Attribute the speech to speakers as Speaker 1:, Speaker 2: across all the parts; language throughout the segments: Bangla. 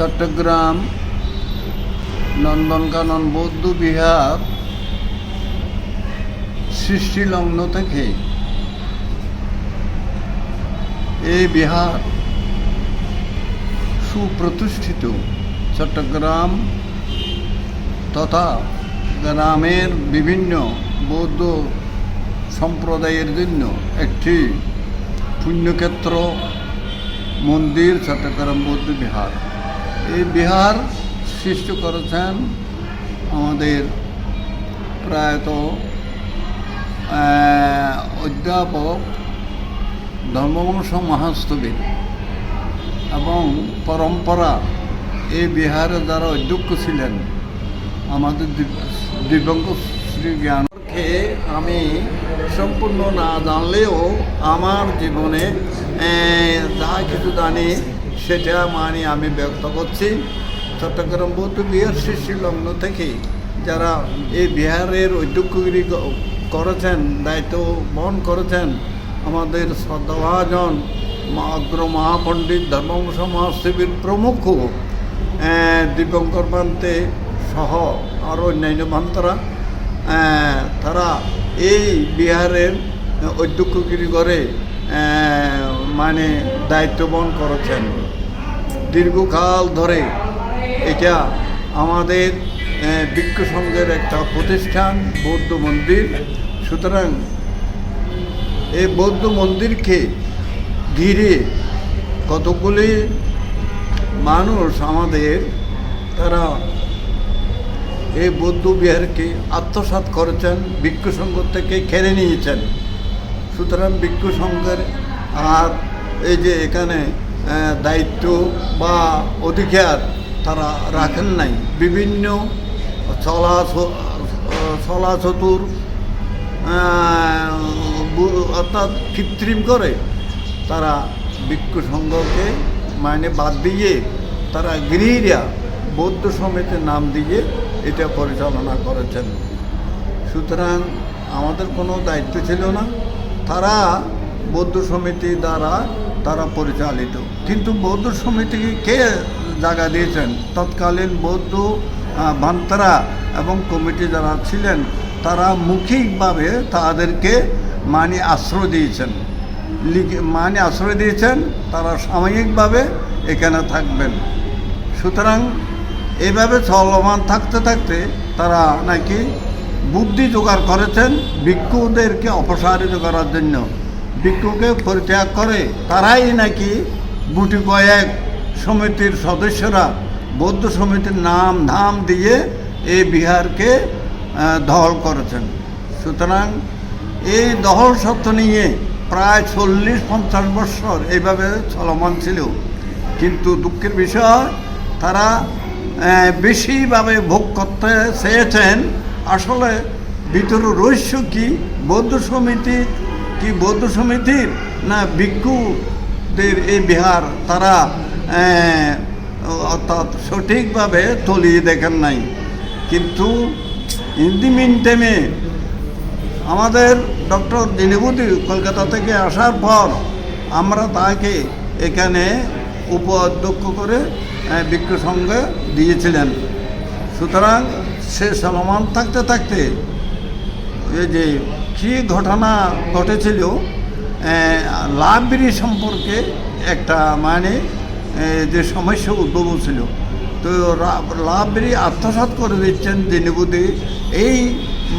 Speaker 1: চট্টগ্রাম, নন্দনকানন, বৌদ্ধ বিহার সৃষ্টিলগ্ন থেকে এই বিহার সুপ্রতিষ্ঠিত চট্টগ্রাম তথা গ্রামের বিভিন্ন বৌদ্ধ সম্প্রদায়ের জন্য একটি পুণ্যক্ষেত্র, মন্দির, চট্টগ্রাম বৌদ্ধ বিহার। এই বিহার সৃষ্টি করেছেন আমাদের প্রায়ত অধ্যাপক ধর্মবংশ মহাস্তবীর এবং পরম্পরা এই বিহারে যারা অধ্যক্ষ ছিলেন আমাদের দিব- দিব্যাঙ্গ শ্রী জ্ঞানকে আমি সম্পূর্ণ না জানলেও আমার জীবনে যা কিছু জানি সেটা মানে আমি ব্যক্ত করছি। চট্টগ্রাম বৌদ্ধ বিহার সৃষ্টি লগ্ন থেকে যারা এই বিহারের অধ্যক্ষগিরি করেছেন দায়িত্ব বহন করেছেন আমাদের শ্রদ্ধাভাজন অগ্র মহাপণ্ডিত ধর্মবংশ মহাশিবির প্রমুখ আহ, দিব্যঙ্কর পান্তে সহ আরও অন্যান্য ভান্তরা তারা এই বিহারের অধ্যক্ষগিরি করে মানে দায়িত্ব বহন করেছেন। দীর্ঘকাল ধরে এটা আমাদের বৃক্ষ সংঘের একটা প্রতিষ্ঠান, বৌদ্ধ মন্দির। সুতরাং এই বৌদ্ধ মন্দিরকে ঘিরে কতগুলি মানুষ আমাদের, তারা এই বৌদ্ধ বিহারকে আত্মসাৎ করেছেন সংঘ থেকে কেড়ে নিয়েছেন। সুতরাং সংঘের আর এই যে এখানে দায়িত্ব বা অধিকার তারা রাখেন নাই। বিভিন্ন চলা চলাচতুর অর্থাৎ কৃত্রিম করে তারা বৃক্ষ সংঘকে মানে বাদ দিয়ে তারা গৃহীরা বৌদ্ধ সমিতির নাম দিয়ে এটা পরিচালনা করেছেন। সুতরাং আমাদের কোনো দায়িত্ব ছিল না। তারা বৌদ্ধ সমিতি দ্বারা তারা পরিচালিত। কিন্তু বৌদ্ধ সমিতিকে কে জায়গা দিয়েছেন? তৎকালীন বৌদ্ধ ভান্তারা এবং কমিটি যারা ছিলেন, তারা মৌখিকভাবে তাদেরকে মানে আশ্রয় দিয়েছেন। মানে আশ্রয় দিয়েছেন, তারা সাময়িকভাবে এখানে থাকবেন। সুতরাং এইভাবে চলমান থাকতে থাকতে তারা নাকি বুদ্ধি জোগাড় করেছেন ভিক্ষুদেরকে অপসারিত করার জন্য। ভিক্ষুকে পরিত্যাগ করে তারাই নাকি গুটি কয়েক সমিতির সদস্যরা, বৌদ্ধ সমিতির নাম ধাম দিয়ে এই বিহারকে দহল করেছেন। সুতরাং এই দহল সত্ত্ব নিয়ে প্রায় চল্লিশ পঞ্চাশ বছর এইভাবে চলমান ছিল। কিন্তু দুঃখের বিষয়, তারা বেশিভাবে ভোগ করতে চেয়েছেন। আসলে ভিতরে রহস্য কি? বৌদ্ধ সমিতি কি বৌদ্ধ সমিতির না ভিক্ষুদের এই বিহার, তারা অর্থাৎ সঠিকভাবে তলিয়ে দেখেন নাই। কিন্তু ইন দি মিন টাইমে আমাদের ডক্টর দিনীবুদ্ধি কলকাতা থেকে আসার পর আমরা তাকে এখানে উপ অধ্যক্ষ করে বৃক্ষ সঙ্গে দিয়েছিলেন। সুতরাং সে চলমান থাকতে থাকতে এই যে কী ঘটনা ঘটেছিল লাভবিরি সম্পর্কে একটা মানে যে সমস্যা উদ্ভব ছিল। তো লাভবিরি আত্মসাৎ করে দিচ্ছেন দিনীবুদ্ধি এই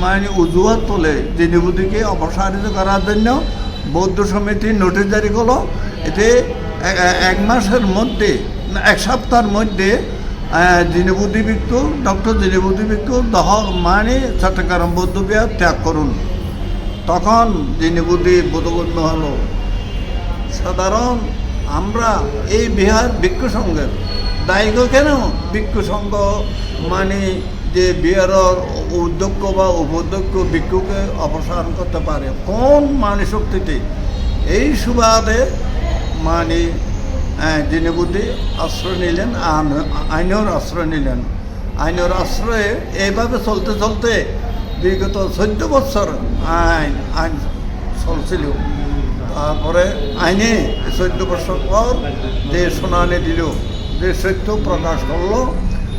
Speaker 1: মানে অজুহাত তোলে দিনীবুদ্ধিকে অপসারিত করার জন্য বৌদ্ধ সমিতি নোটিশ জারি করল এতে এক মাসের মধ্যে, এক সপ্তাহের মধ্যে দিনবুদ্ধি ভিক্ষু ডক্টর দিনবুদ্ধি ভিক্ষু দহ মানে চট্টগ্রাম বৌদ্ধ বিহার ত্যাগ করুন। তখন দিনবুদ্ধি বোধগম্য হলো, সাধারণ আমরা এই বিহার ভিক্ষু সংঘের। দায়িত্ব কেন ভিক্ষু সংঘ মানে যে বিহারের উদ্যোগ্য বা উপযোগ্য ভিক্ষুকে অপসারণ করতে পারে? কোন মানে শক্তিতে? এই সুবাদে মানে যিনি বুদ্ধি আশ্রয় নিলেন আইনের আশ্রয় নিলেন। আইনের আশ্রয়ে এইভাবে চলতে চলতে বিগত চোদ্দ বছর আইন আইন চলছিল। তারপরে আইনে চোদ্দ বছর পর যে শুনানি দিল, যে সত্য প্রকাশ করল,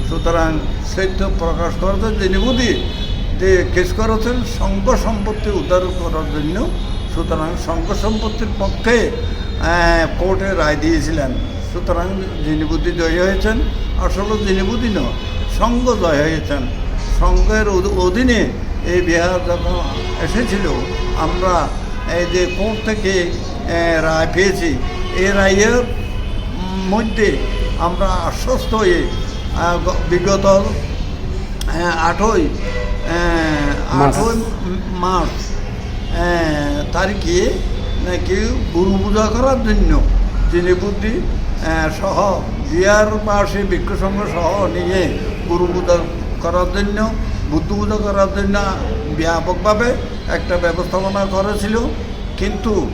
Speaker 1: সুতরাং সত্য প্রকাশ করতে যিনি বুদ্ধি যে কেস করেছেন সংঘ সম্পত্তি উদ্ধার করার জন্য, সুতরাং সংঘ সম্পত্তির পক্ষে কোর্টে রায় দিয়েছিলেন। সুতরাং যিনি বুদ্ধি জয় হয়েছেন, আসলে যিনি বুদ্ধি নয় সংঘ জয় হয়েছেন। সংঘের অধীনে এই বিহার যখন এসেছিল আমরা এই যে কোর্ট থেকে রায় পেয়েছি এই রায়ের মধ্যে আমরা আশ্বস্ত হয়ে বিগত আটই
Speaker 2: মার্চ।
Speaker 1: আটই মার্চ তারিখে নাকি গুরু পূজা করার জন্য যিনি বুদ্ধি সহ বিহার পাশে ভিক্ষু সংঘ সহ নিয়ে গুরু পূজা করার জন্য বুদ্ধ পূজা করার জন্য ব্যাপকভাবে একটা ব্যবস্থাপনা করেছিল। কিন্তু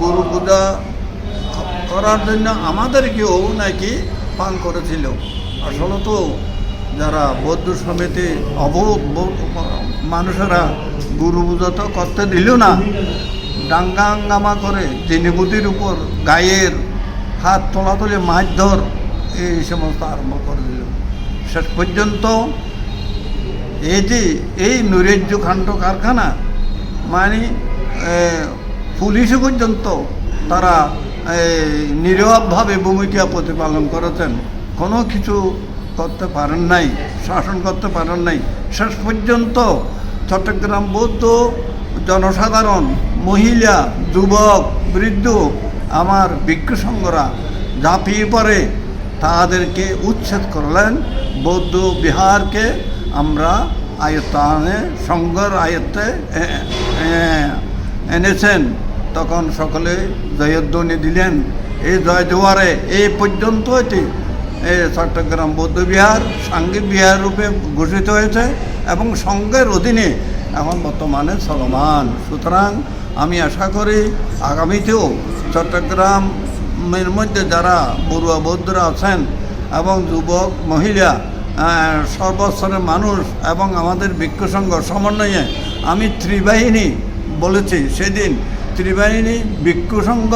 Speaker 1: গুরু পূজা করার জন্য আমাদেরকেও নাকি পান করেছিল। আসলে তো যারা বৌদ্ধ সমিতি অবরোধ বৌ- মানুষেরা গুরু পূজা তো করতে দিল না। ডাঙ্গা হাঙ্গামা করে জিনিবুদির উপর গায়ের হাত তোলাতলে মাছ ধর এই সমস্ত আরম্ভ করে দিল। শেষ পর্যন্ত এই যে এই নৈরাজ্য খাণ্ড কারখানা মানে পুলিশ পর্যন্ত তারা নিরবভাবে ভূমিকা প্রতিপালন করেছেন। কোনো কিছু করতে পারেন নাই, শাসন করতে পারেন নাই। শেষ পর্যন্ত চট্টগ্রাম বৌদ্ধ জনসাধারণ, মহিলা, যুবক, বৃদ্ধ, আমার সংঘরা ঝাঁপিয়ে পড়ে, তাদেরকে উচ্ছেদ করলেন বৌদ্ধ বিহারকে আমরা আয়ত্তানে সংঘর আয়ত্তে এনেছেন। তখন সকলে জয়ধ্বনি দিলেন এই জয় জোয়ারে এই পর্যন্ত এটি। চট্টগ্রাম বৌদ্ধবিহার সাংঘিক বিহার রূপে ঘোষিত হয়েছে এবং সংঘের অধীনে এখন বর্তমানে চলমান। সুতরাং আমি আশা করি আগামীতেও চট্টগ্রামের মধ্যে যারা বড়ুয়া বৌদ্ধরা আছেন এবং যুবক, মহিলা সর্বস্তরের মানুষ এবং আমাদের ভিক্ষু সংঘ সমন্বয়ে আমি ত্রিবাহিনী বলেছি সেদিন। ত্রিবাহিনী ভিক্ষু সংঘ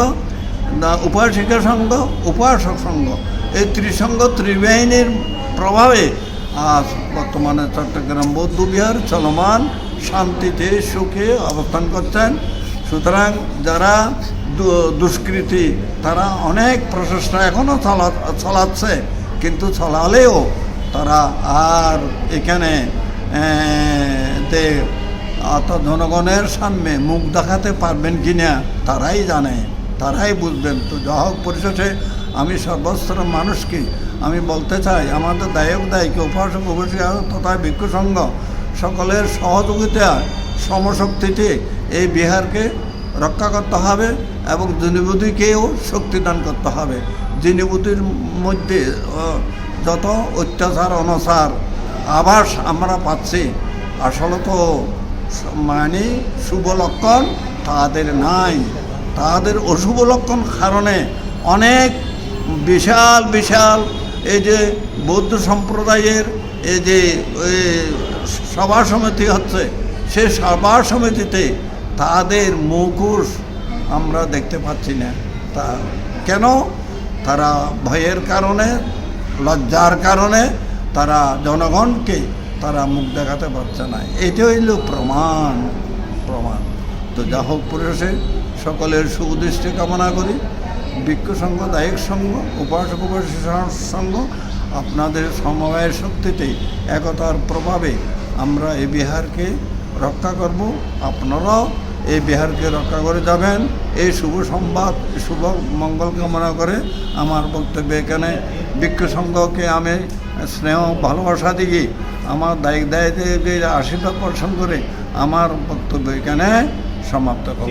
Speaker 1: উপাসিকা সংঘ, উপাসক সংঘ। এই ত্রিসংঘ ত্রিবাহিনীর প্রভাবে আজ বর্তমানে চট্টগ্রাম বৌদ্ধ বিহার চলমান, শান্তিতে, সুখে অবস্থান করছেন। সুতরাং যারা দুষ্কৃতী, তারা অনেক প্রচেষ্টা এখনও চলা, চলাচ্ছে, কিন্তু চলালেও তারা আর এখানে তে অর্থাৎ জনগণের সামনে মুখ দেখাতে পারবেন কি না তারাই জানে, তারাই বুঝবেন। তো যা হোক পরিশেষে আমি সর্বস্তরের মানুষকে আমি বলতে চাই, আমাদের দায়ক দায়িকা উপাসক উপাসিকা তথা ভিক্ষু সংঘ সকলের সহযোগিতা, সমশক্তিতে এই বিহারকে রক্ষা করতে হবে এবং জিনিবুদ্ধিকেও শক্তি দান করতে হবে। জিনিবুদ্ধির মধ্যে যত অত্যাচার অনাচার আবাস আমরা পাচ্ছি, আসলে তো মানে শুভ লক্ষণ তাদের নাই। তাদের অশুভ লক্ষণ কারণে অনেক বিশাল বিশাল এই যে বৌদ্ধ সম্প্রদায়ের এই যে সভা সমিতি হচ্ছে, সে সভা সমিতিতে তাদের মুখোশ আমরা দেখতে পাচ্ছি না। তা কেন? তারা ভয়ের কারণে লজ্জার কারণে তারা জনগণকে তারা মুখ দেখাতে পারছে না। এটা হইল প্রমাণ প্রমাণ। তো যা হোক পরিবেশে সকলের সুদৃষ্টি কামনা করি। ভিক্ষু সংঘ, দায়ক সংঘ উপাসক উপাসক সংঘ, আপনাদের সমবায়ের শক্তিতে একতার প্রভাবে আমরা এই বিহারকে রক্ষা করব। আপনারাও এই বিহারকে রক্ষা করে যাবেন। এই শুভ সংবাদ, শুভ মঙ্গল কামনা করে আমার বক্তব্য এখানে। ভিক্ষু সংঘকে আমি স্নেহ, ভালোবাসা দিয়ে আমার দায়িক দায়িত্বে আশীর্বাদ প্রসঙ্গ করে আমার বক্তব্য এখানে সমাপ্ত করব।